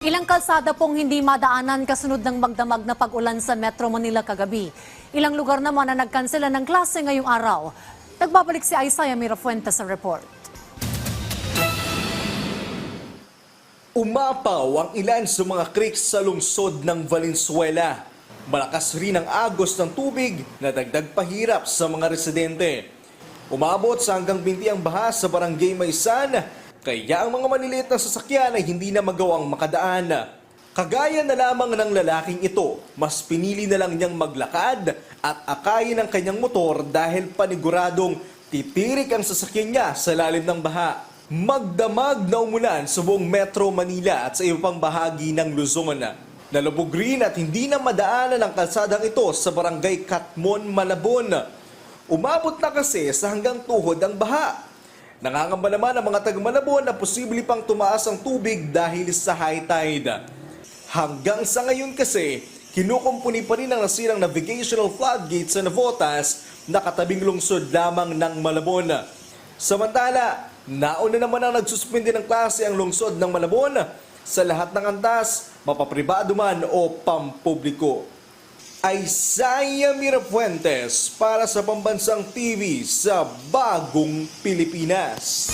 Ilang kalsada pong hindi madaanan kasunod ng magdamag na pag-ulan sa Metro Manila kagabi. Ilang lugar naman na nagkansela ng klase ngayong araw. Nagbabalik si Isaiah Mirafuentes sa report. Umapaw ang ilan sa mga creeks sa lungsod ng Valenzuela. Malakas rin ang agos ng tubig na dagdag pahirap sa mga residente. Umabot sa hanggang binti ang baha sa barangay Maysan, kaya ang mga maliliit na sasakyan ay hindi na magawang makadaan. Kagaya na lamang ng lalaking ito, mas pinili na lang niyang maglakad at akayin ang kanyang motor dahil paniguradong titirik ang sasakyan niya sa lalim ng baha. Magdamag na umulan sa buong Metro Manila at sa iba pang bahagi ng Luzon. Nalubog rin at hindi na madaanan ang kalsadang ito sa barangay Katmon, Malabon. Umabot na kasi sa hanggang tuhod ang baha. Nangangamba naman ang mga taga Malabon na posible pang tumaas ang tubig dahil sa high tide. Hanggang sa ngayon kasi, kinukumpuni pa rin ang nasirang navigational floodgate sa Navotas na katabing lungsod lamang ng Malabon. Samantala, nauna naman ang nagsuspende ng klase ang lungsod ng Malabon sa lahat ng antas, mapapribado man o pampubliko. Isaiah Mirafuentes para sa Pambansang TV sa Bagong Pilipinas.